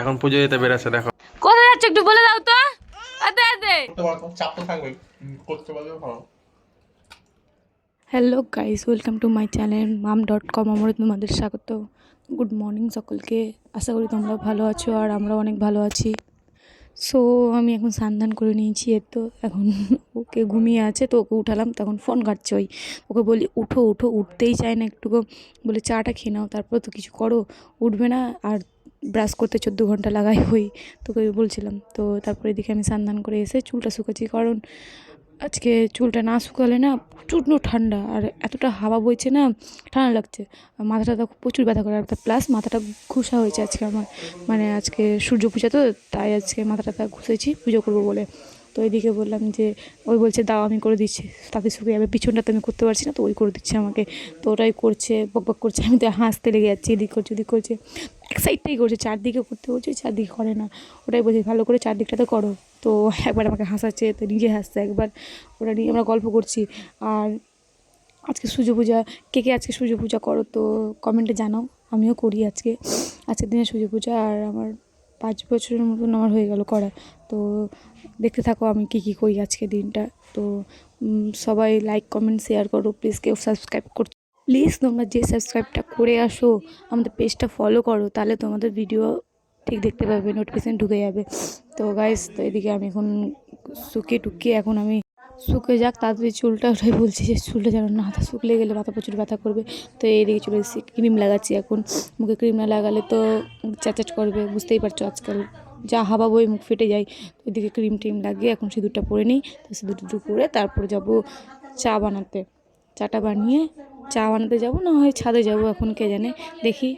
এখন পুজো দিতে বেরোচ্ছে দেখো। কোথায় যাচ্ছে একটু বলে দাও তো। আদে আদে চাপ তো থাকবে করতে পারলেও ভালো hello guys welcome to my channel mom dot com আমার তোমাদের স্বাগত। গুড মর্নিং সকলকে। আশা করি তোমরা ভালো আছো আর আমরা অনেক ভালো আছি। সো আমি এখন স্নান করে নিয়েছি, এর তো এখন ওকে ঘুমিয়ে আছে, তো ওকে উঠালাম, তখন ফোন কাটছে ওই। ওকে বলি, উঠো উঠো, উঠতেই চায় না একটুকু। বলে, চাটা খেয়ে নাও, তারপর তো কিছু করো, উঠবে না, আর ব্রাশ করতে চোদ্দ ঘণ্টা লাগাই হই তোকে বলছিলাম, তো তারপরে এদিকে আমি স্নান করে এসে চুলটা শুকাচ্ছি, কারণ আজকে চুলটা না শুকালে না প্রচণ্ড ঠান্ডা আর এতটা হাওয়া বইছে না, ঠান্ডা লাগছে। মাথাটা তো প্রচুর ব্যথা করে, আর প্লাস মাথাটা ঘুষা হয়েছে আজকে আমার। মানে আজকে সূর্য পূজা তো, তাই আজকে মাথাটা ঘুষেছি, পুজো করব বলে। তো এদিকে বললাম যে, ওই বলছে, দাও, আমি করে দিচ্ছি। তাতে শুকে যাবে, পিছনটা তো আমি করতে পারছি না, তো ওই করে দিচ্ছে আমাকে। তো ওটাই করছে, বক বক করছে, আমি তো হাসতে লেগে যাচ্ছি, এদিক করছে, ওদিক করছে। এক সাইডটাই করছে, চারদিকে করতে বলছে, চারদিকে করে না। ওটাই বলছে, ভালো করে চারদিকটা তো করো। তো একবার আমাকে হাসাচ্ছে, তো নিজে হাসছে একবার। ওটা নিয়ে আমরা গল্প করছি। আর আজকে সূর্য পূজা, কে কে আজকে সূর্য পূজা করো তো কমেন্টে জানাও। আমিও করি আজকে। আজকের দিনে সূর্য পূজা আর আমার পাঁচ বছরের মতন আমার হয়ে গেল করা। তো দেখতে থাকো আমি কী কী করি আজকে দিনটা। তো সবাই লাইক কমেন্ট শেয়ার করো। প্লিজ কেউ সাবস্ক্রাইব করছ প্লিজ তোমরা যে সাবস্ক্রাইবটা করে আসো, আমাদের পেজটা ফলো করো। তাহলে তোমাদের ভিডিও ঠিক দেখতে পাবে নোটিফিকেশান ঢুকে যাবে। তো গাইস তো এদিকে আমি এখন শুকিয়ে টুকিয়ে এখন আমি শুকে যাক তাড়াতাড়ি চুলটা ওটাই বলছি যে চুলটা যেন না হাতা শুকলে গেলে মাথা প্রচুর ব্যথা করবে। তো এইদিকে চলে এসেছি ক্রিম লাগাচ্ছি এখন। মুখে ক্রিম না লাগালে তো চ্যাচাট করবে, বুঝতেই পারছ আজকাল। যা হাওয়া বই, মুখ ফেটে যায়। তো এদিকে ক্রিম টিম লাগিয়ে এখন সিঁদুরটা পরে নিই। তো সিঁদুর টিঁদুর পরে তারপরে যাব চা বানাতে। চাটা বানিয়ে চা বানাতে যাব, না হয় ছাদে যাব এখন কে জানে, দেখি।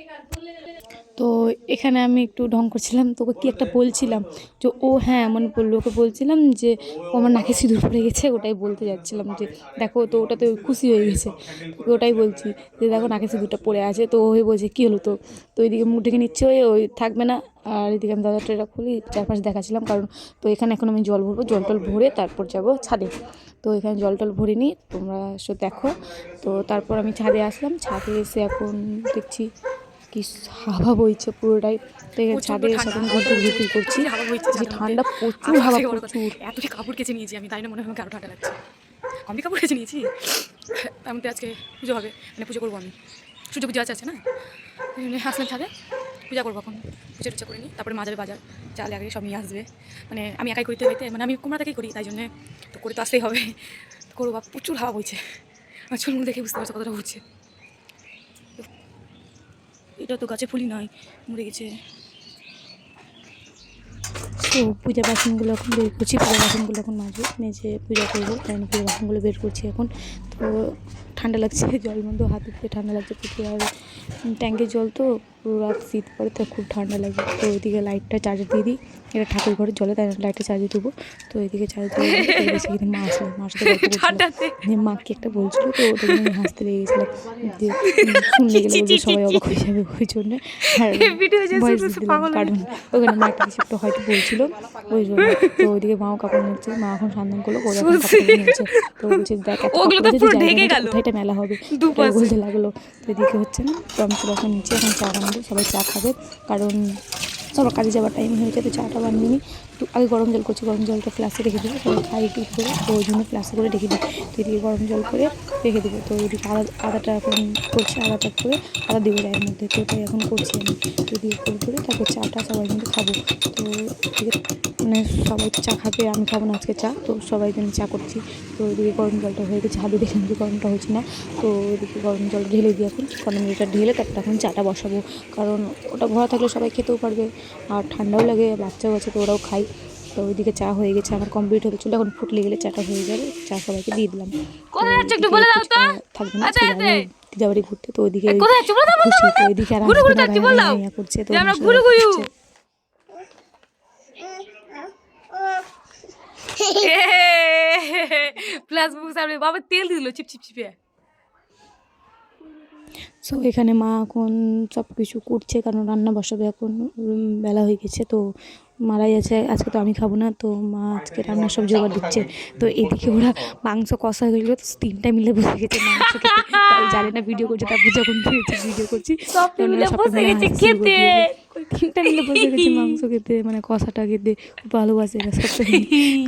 তো এখানে আমি একটু ঢং করছিলাম, তোকে কি একটা বলছিলাম? যে ও হ্যাঁ মনে পড়ল ওকে বলছিলাম যে ও আমার নাকে সিঁদুর পড়ে গেছে, ওটাই বলতে যাচ্ছিলাম যে দেখো তো ওটাতে খুশি হয়ে গেছে। তোকে ওটাই বলছি যে দেখো নাকে সিঁদুরটা পড়ে আছে, তো ওই বলছে, কী হলো তো তো ওইদিকে মুখ ঢেকে নিচ্ছে, ওই ওই থাকবে না। আর এদিকে আমি দাদা ট্রেটা খুলি, চারপাশে দেখাচ্ছিলাম, কারণ তো এখানে এখন আমি জল ভরবো, জল টল ভরে তারপর যাব ছাদে। তো এখানে জল টল ভরে নিই তোমরা সো দেখো। তো তারপর আমি ছাদে আসলাম, ছাদে এসে এখন দেখছি কি হাওয়া বইছে পুরোটাই। তো ছাদে এখন ঘুরতে ঘুরতে করছি। যে ঠান্ডা প্রচুর হাওয়া প্রচুর। এতটি কাপড় কেচে নিয়েছি আমি তাই না মনে হয় আমাকে আরও ঠান্ডা লাগছে? আমি কাপড় কেচে নিয়েছি? তার মধ্যে আজকে পুজো হবে মানে পুজো করব আমি। সূর্য পুজো আছে আছে না? আসলাম ছাদে পূজা করব এখন। পুজো টুজা করে নিই তারপরে মা যাবে বাজার চাল আগে সব নিয়ে আসবে। মানে আমি একাই করতে হইতে মানে আমি কুমড়া থেকেই করি তাই জন্যে তো করে তো আসতেই হবে। তো করব বা প্রচুর হাওয়া বইছে। আমার চুলমুল দেখে বুঝতে পারছ কতটা হচ্ছে এটা তো গাছে ফুলি নয়, মরে গেছে। তো পূজা বাসনগুলো এখন বের করছি, পূজা বাসনগুলো এখন মাঝে মেঝে পূজা করব, তাই পূজা বাসনগুলো বের করছি এখন। তো ঠান্ডা লাগছে, জল মধ্যে হাত দিতে ঠান্ডা লাগছে প্রচুর আর ট্যাঙ্কের জল তো পুরো রাত শীত পড়ে, তো খুব ঠান্ডা লাগে। তো ওইদিকে লাইটটা চার্জ দিয়ে দিই। এটা ঠাকুর ঘরের জলে তাই লাইটটা চার্জে দেবো তো এদিকে চার্জ দিয়ে মা আসলো মার সাথে মা কি একটা বলছিল তো ওটা নিয়ে আমি হাসতে লেগে গেছিলাম যে শুনলে গেলে সবাই অবাক হয়ে যাবে ওই জন্য। কারণ ওখানে মা একটা কিছু একটা হয়তো বলছিল ওই জন্য। তো ওইদিকে মাও কাপড় নিচ্ছে মা এখন সন্ধান করল ওরা এখন কাপড় নিচ্ছে তো বলছে দেখ ওগুলো তো পুরো ঢেকে গেল। কোথায় এটা মেলা হবে। বলতে লাগল তো এদিকে হচ্ছে না তো আমি চলে নিচে এখন চা বানাবো সবাই চা খাবে। কারণ সবার কাজে যাওয়ার টাইম হয়েছে তো চাটা বানিয়ে নিই। একটু আগে গরম জল করছি, গরম জলটা ফ্লাসে রেখে দেবো। সবাই খাই একটু করে তো ওই জন্য ফ্লাসে করে রেখে দিই। তো এদিকে গরম জল করে রেখে দেবো। তো ওইদিকে আদা, আদাটা এখন করছি, আদাটা করে আদা দেবো চায়ের মধ্যে। তো ওটাই এখন করছি আমি। তো এদিকে করে করে তারপর চাটা সবাই কিন্তু খাব। তো এদিকে মানে সবাই চা খাবে, আমি খাব না আজকে চা। তো সবাই জন্য চা করছি। তো ওইদিকে গরম জলটা হয়ে গেছে। হাতে দেখলাম যে গরমটা হচ্ছে না। তো ওইদিকে গরম জল ঢেলে দিই এখন। গরম জলটা ঢেলে তারপর এখন চাটা বসাবো। কারণ ওটা ভরা থাকলে সবাই খেতেও পারবে। আর ঠান্ডাও লাগে, বাচ্চাও আছে, তো ওরাও খাই। তো ওইদিকে চা হয়ে গেছে আমার কমপ্লিট চলে এখন ফুটলে গেলে চাটা হয়ে যাবে চা সবাইকে দিয়ে দিলাম? থাকবে না আচ্ছা, আচ্ছা। ঘুরতে তো ওইদিকে। ওইদিকে আর করছে তো। প্লাস বুক সামনে বাবা তেল দিল চিপ চিপ চিপে সো এখানে মা এখন সব কিছু করছে কারণ রান্না বসাবে এখন বেলা হয়ে গেছে তো মারা যাচ্ছে আজকে তো আমি খাব না তো মা আজকে রান্নার সব জোগাড় দিচ্ছে। তো এদিকে ওরা মাংস কষা হয়ে গেলো তো তিনটা মিলে বসে গেছে মাংস জানে না ভিডিও করছে তারপর যখন ভিডিও করছি। গেছে খেতে। তিনটা মিলে বসে গেছে মাংস খেতে মানে কষাটা খেতে। খুব ভালোবাসে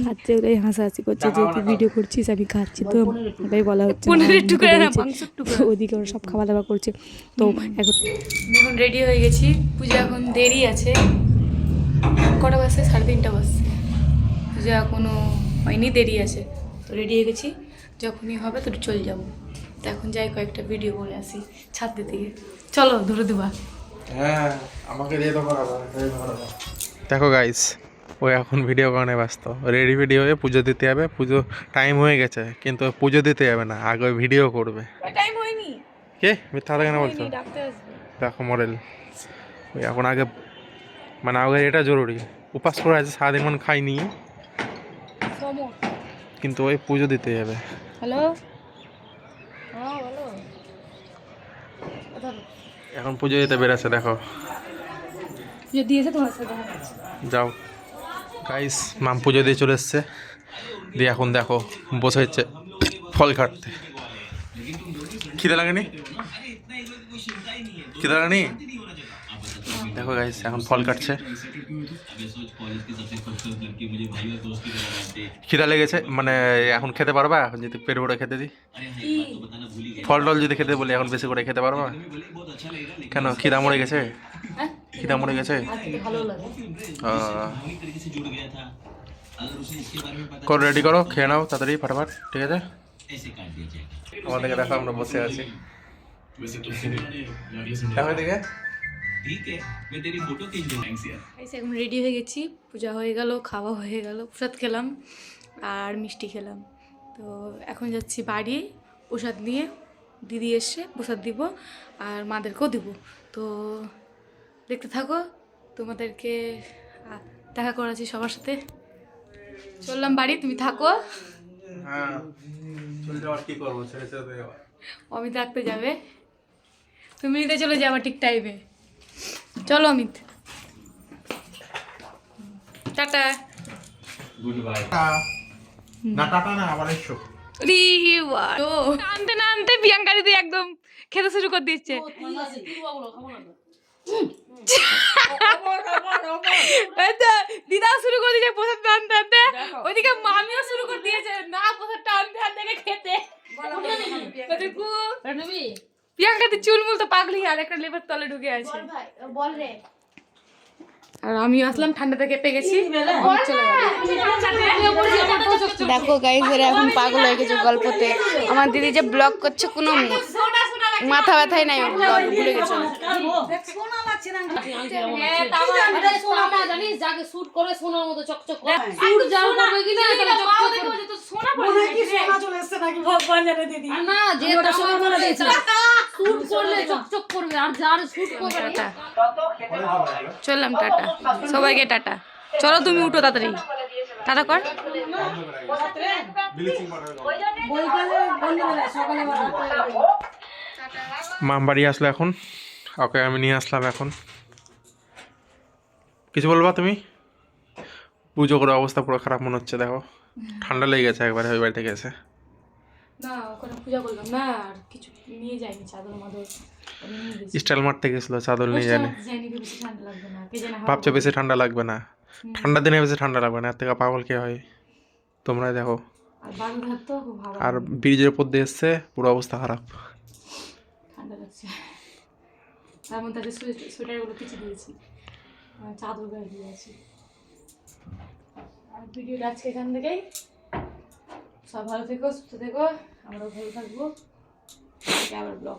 খাচ্ছে ওরাই হাসাহাসি করছে যে তুই ভিডিও করছিস আমি খাচ্ছি। তো ওটাই বলা হচ্ছে ওদিকে ওরা সব খাওয়া দাওয়া করছে। তো এখন এখন রেডি হয়ে গেছি। পূজা এখন দেরি আছে। কটা বাজছে? সাড়ে তিনটা বাজছে। পূজা এখনও হয়নি দেরি আছে। তো রেডি হয়ে গেছি। যখনই হবে তো চলে যাব। তো এখন যাই কয়েকটা ভিডিও করে আসি ছাদ থেকে। চলো ধরে দেবা। হ্যাঁ আমাকে দিয়ে তো দেখো গাইস ও এখন ভিডিও বানানে ব্যস্ত। রেডি ভিডিও হয়ে পুজো দিতে যাবে। পুজো টাইম হয়ে গেছে কিন্তু পুজো দিতে যাবে না আগে ভিডিও করবে। টাইম হয়নি। কে? মিথ্যা কথা কেন বলছো? দেখো মডেল। ওই এখন আগে মানে আগে এটা জরুরি। উপাস করে আছে সারাদিন মানে খাইনি। কিন্তু ওই পুজো দিতে যাবে হ্যালো? হ্যাঁ এখন পুজো দিতে বেরোচ্ছে দেখো। যাও। গাইস মাম পুজো দিয়ে চলে এসছে। দিয়ে এখন দেখো বসে হচ্ছে ফল কাটতে। খিদে লাগেনি? খিদে লাগেনি? দেখো গাইস এখন ফল কাটছে খিদা লেগেছে মানে এখন খেতে পারবা এখন যদি পেট ভরে খেতে দিই ফল টল যদি খেতে বলি এখন বেশি করে খেতে পারবা কেন খিদা মরে গেছে খিদা মরে গেছে করো রেডি করো খেয়ে নাও তাড়াতাড়ি ফাটাফাট ঠিক আছে আমাদেরকে দেখো আমরা বসে আছি দেখো গাইস, এখন রেডি হয়ে গেছি পূজা হয়ে গেল খাওয়া হয়ে গেল প্রসাদ খেলাম আর মিষ্টি খেলাম। তো এখন যাচ্ছি বাড়ি প্রসাদ নিয়ে দিদি এসে প্রসাদ দিব আর মাদেরকেও দিব। তো দেখতে থাকো তোমাদেরকে দেখা করাচ্ছি সবার সাথে। চললাম বাড়ি তুমি থাকো। হ্যাঁ অমিত রাখতে যাবে। তুমি নিতে চলে যাবা ঠিক টাইমে চলো অমিত। টাটা। গুড বাই না টাটা না আবার এসো। ও আনতে না আনতে প্রিয়াঙ্কা দিদি একদম খেতে শুরু করে দিচ্ছে। শুরু করে দিয়েছে প্রসাদ আনতে আনতে ওইদিকে মামিও শুরু করে দিয়েছে না প্রসাদটা আনতে আনতে খেতে। প্রিয়াঙ্কা দি চুলমুল তো পাগলি আর একটা লেবার তলে ঢুকে আছে। আর আমিও আসলাম ঠান্ডাতে কেঁপে গেছি। অমিত চলে গেল দেখো গাইজ এরা এখন পাগল হয়ে গেছে গল্পতে। আমার দিদি যে ব্লগ করছে কোনো মাথা ব্যথাই নাই ব্লগ ভুলে গেছে জানিস যাকে শুট করে সোনার মতো চকচক করে। শুট যাও করবে কি না যে শুট করলে চকচক করবে আর যার শুট করবে না চললাম টাটা। সবাইকে টাটা। চলো তুমি উঠো তাড়াতাড়ি। টাটা কর। মাম বাড়ি আসলো এখন। ওকে আমি নিয়ে আসলাম এখন। কিছু বলবা তুমি? পুজো করে অবস্থা পুরো খারাপ মনে হচ্ছে দেখো। ঠান্ডা লেগে গেছে একবারে ওই বাড়ি থেকে এসে না ওখানে পূজা করলাম না আর কিছু নিয়ে যাইনি চাদর মাদর স্টাইল মারতে গেছিল চাদর নিয়ে জানি জানি বেশি ঠান্ডা লাগবে না? ভাবছে ঠান্ডা দিনে বেশি ঠান্ডা লাগবে না এর থেকে পাগল কে হয়? তোমরা দেখো। আর ব্রিজের উপর দিয়ে এসছে পুরো অবস্থা খারাপ। ঠান্ডা লাগছে। তার মধ্যে আছে সোয়েটারগুলো কিছু দিয়েছি। চাদর গায়ে দিয়েছি আর ভিডিওটা আজকে এখান থেকেই সব ভালো থেকো সুস্থ থেকো আমরা ভালো থাকব। আবার ব্লগ